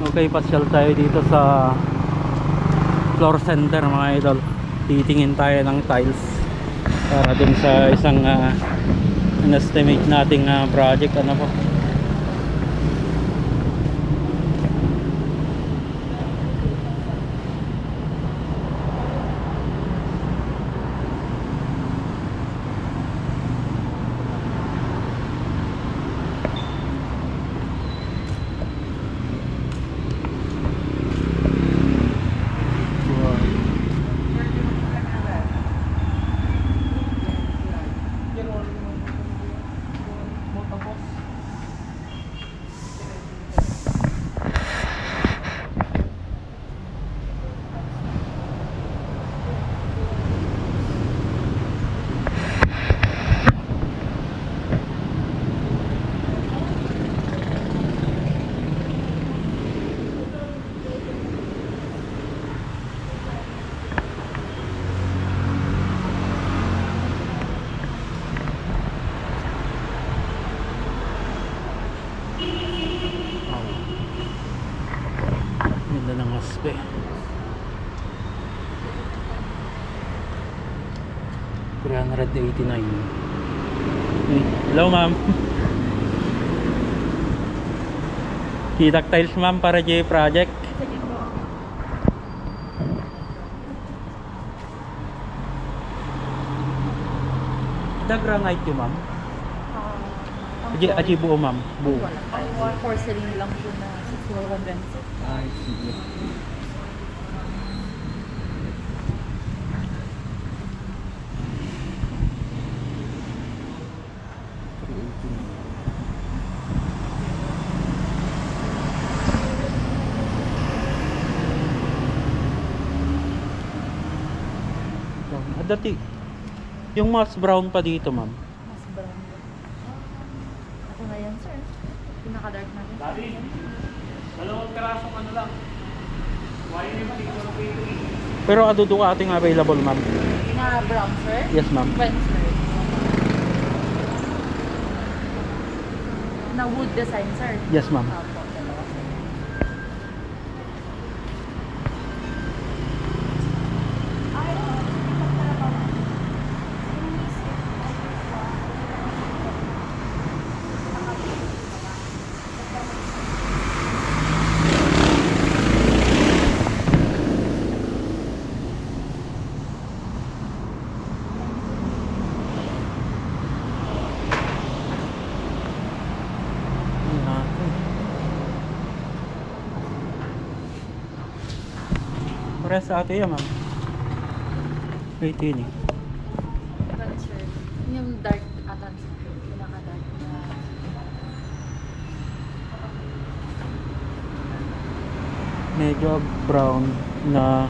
Okay, pasyal tayo dito sa floor center mga idol. Titingin tayo ng tiles para dun sa isang uh, estimate nating ah, project ano po. 389 hello ma'am kitak tiles ma'am para J project Dagranite yung ma'am? Uh, Aji, aji buo ma'am? Buo. Ang porcelain lang po na 6,100. Ay, sige. Ah, Dati, yung moss brown pa dito, ma'am. Mas brown. Ako na yan, sir. Pinaka-dark natin. Dalawang karasong ano lang. Wire yung siguro ko ito eh. Pero adudo ka ating available, ma'am. Pina-brown, sir? Yes, ma'am. When, sir? Na wood design, sir? Yes, ma'am. Opo, Pares sa ate yan, ma'am. Wait, yun eh. Sir, yung dark atan, sir. Pinaka-dark na... Medyo brown na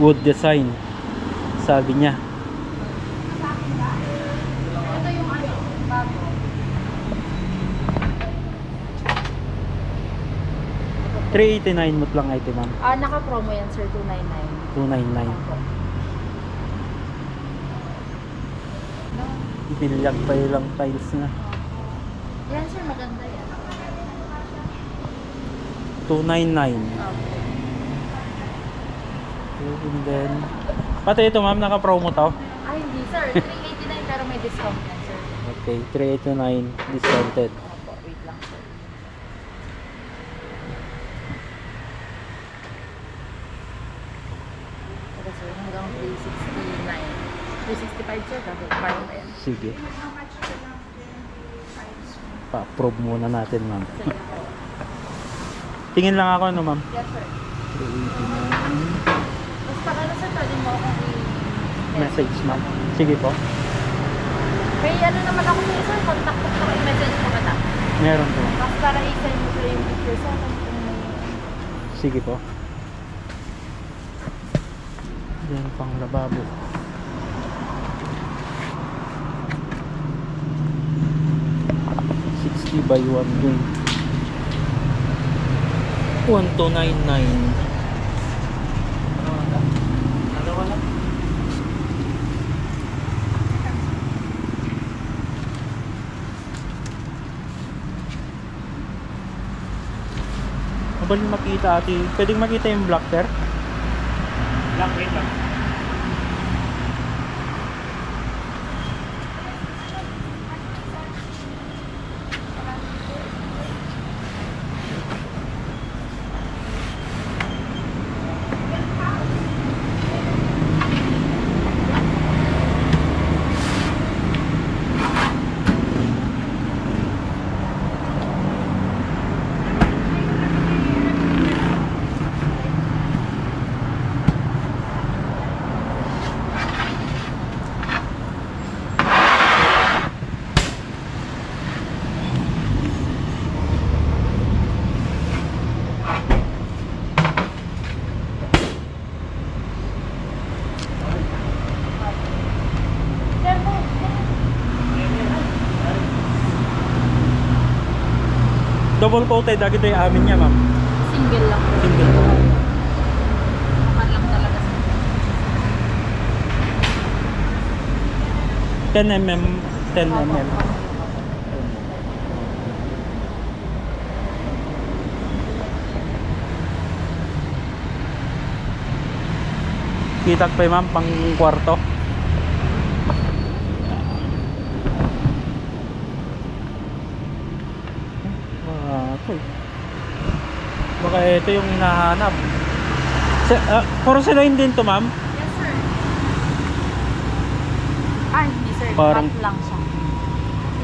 wood design. Sabi niya. Ito yung ano, bago. $389 mo lang item, ma'am. Ah, naka-promo yan, sir. 299. 299 Opo. Bilyag pa ilang tiles na. Yan, sir. Maganda yan. 299 Opo. And then, pati ito ma'am, naka-promo to. Ay, hindi, sir. 389 pero may discount yan, sir. Okay, 389 discounted. Opo, wait lang, sir. Okay, sir. Hanggang 369. 365, sir. Kapag parang na yan. Sige. Pa-approve muna natin ma'am. Tingin lang ako ano ma'am. Yes, sir. 389. Basta ano, sir, pwede mo akong Message ma'am. Sige po. May ano naman ako sa'yo, sir. Contact ko sa i-message ko kita. Meron po. Tapos para i-send mo sila yung picture sa akin kung. Sige po. Yan pang lababo. Sixty by one yun. One two nine nine. Dalawa lang. double makita ate. Pwedeng makita yung black sir? Lang, wait lang. Double coated agad yung amin niya ma'am. Single lang. Single po. Naman lang talaga sa 10 mm, 10 mm. Kitak pa ma'am pang kwarto. Baka ito yung hinahanap. Sa, uh, porcelain din to, ma'am? Yes, sir. Ah, hindi, sir. Parang... Cut lang siya.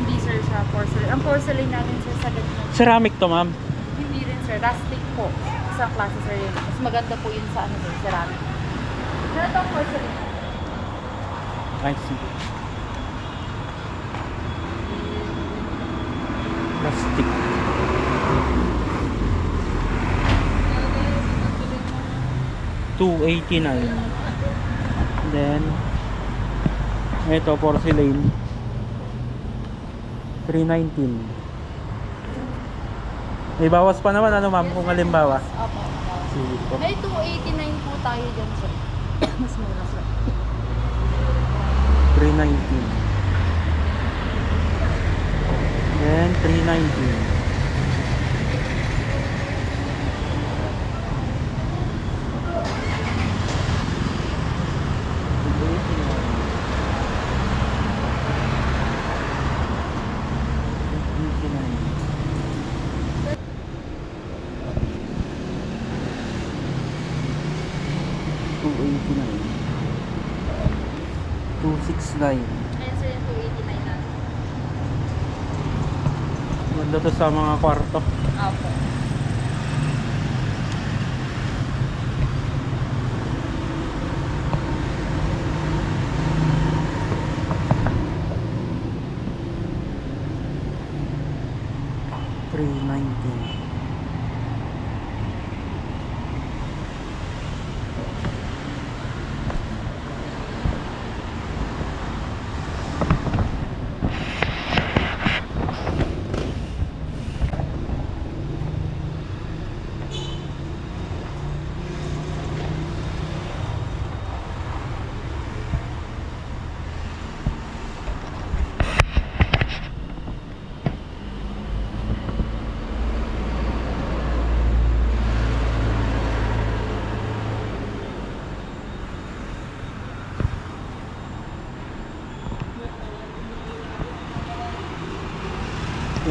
Hindi, sir, siya porcelain. Ang porcelain natin, sir, sa ganyan. Ceramic to, ma'am? Hindi rin, sir. Rustic po. Isang klase, sir, yun. Mas maganda po yun sa ano, sir, ceramic. Pero ito, porcelain. Thanks. Rustic. 289 then ito porcelain 319 may bawas pa naman ano ma'am? Kung halimbawa. Opo. Sige po. May 289 po tayo dyan sir. Mas mura sir. 319 then 319 Nine. Ayan, sir, yung 289 natin. Ganda to sa mga kwarto. Opo.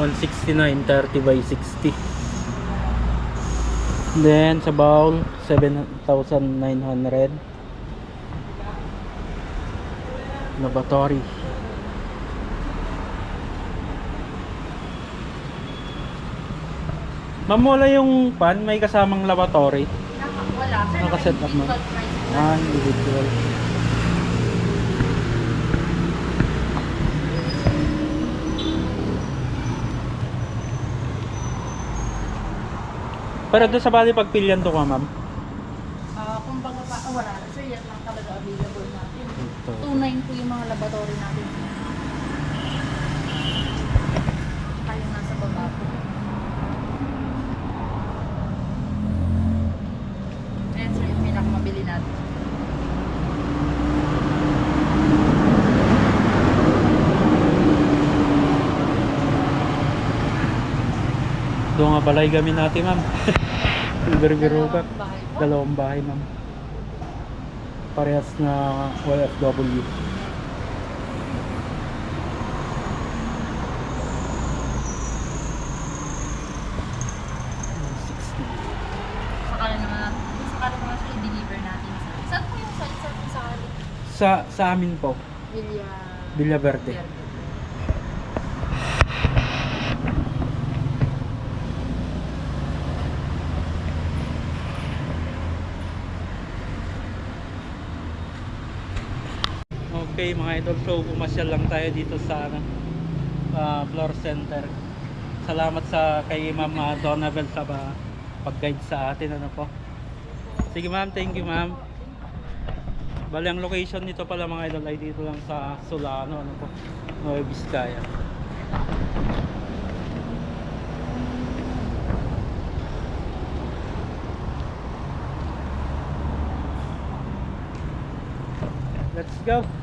169 30 by 60 then sa bowl 7,900 laboratory Ma'am, wala yung pan? May kasamang laboratory? Wala. Nakaset up na. Ah, individual. Pero doon sa bali pagpilyan to ka, ma'am. Ah, kumbaga pa, oh, wala. Sir, yan lang talaga available natin. Ito. 2.9 po yung mga laboratory natin. Tayo nasa baba po. Ayan sir, yung pinakamabili natin. Doon nga balay kami natin ma'am. Biro-biro ka. Dalawang bahay ma'am. Parehas na OFW. Sakala naman, sakala naman siya i-deliver natin. sa- Saan po yung site? Sa Sa sa amin po, Villa... Villaverde. Verde? Okay mga idol, so pumasyal lang tayo dito sa ano, ah, floor center. Salamat sa kay Ma'am ah, Donabel sa ba, pag-guide sa atin ano po. Sige ma'am, thank you ma'am. Bali ang location nito pala mga idol ay dito lang sa Solano ano po, Nueva Vizcaya. Let's go.